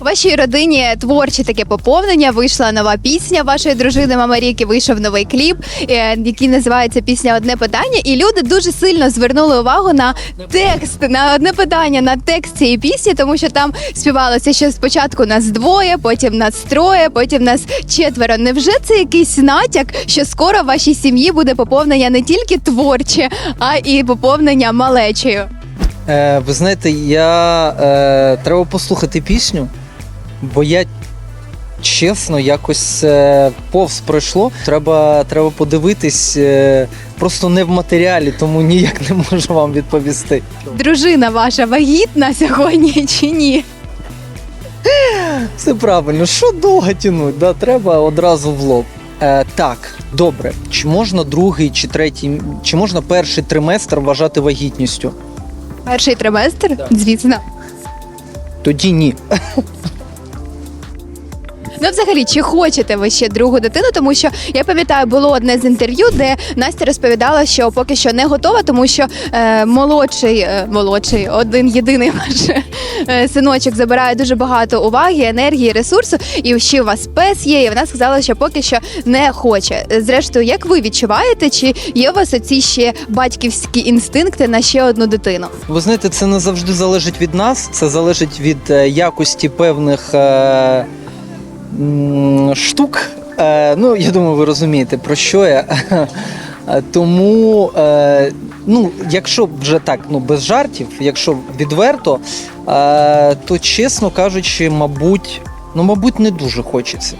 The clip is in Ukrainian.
Вашій родині творче таке поповнення. Вийшла нова пісня вашої дружини Мамаріки. Вийшов новий кліп, е, який називається Пісня Одне питання. І люди дуже сильно звернули увагу на текст, на одне питання, на текст цієї пісні, тому що там співалося, що спочатку нас двоє, потім нас троє, потім нас четверо. Невже це якийсь натяк, що скоро в вашій сім'ї буде поповнення не тільки творче, а і поповнення малечею? Е, ви знаєте, я е, треба послухати пісню, бо я чесно якось е, повз пройшло. Треба, треба подивитись е, просто не в матеріалі, тому ніяк не можу вам відповісти. Дружина ваша вагітна сьогодні чи ні? Все правильно, що довго тянуть? Да? Треба одразу в лоб. Е, так, добре. Чи можна другий чи третій, чи можна перший триместр вважати вагітністю? Перший триместр? Так. Звісно. Тоді ні. Ну, взагалі, чи хочете ви ще другу дитину? Тому що я пам'ятаю, було одне з інтерв'ю, де Настя розповідала, що поки що не готова, тому що е, молодший, е, молодший, один єдиний ваш е, синочок забирає дуже багато уваги, енергії, ресурсу. І ще у вас пес є. І вона сказала, що поки що не хоче. Зрештою, як ви відчуваєте, чи є у вас оці ще батьківські інстинкти на ще одну дитину? Ви знаєте, це не завжди залежить від нас, це залежить від е, якості певних е, штук. Е, ну, я думаю, ви розумієте, про що я. Тому, е, ну, якщо вже так, ну без жартів, якщо відверто, е, то чесно кажучи, мабуть, ну, мабуть, не дуже хочеться.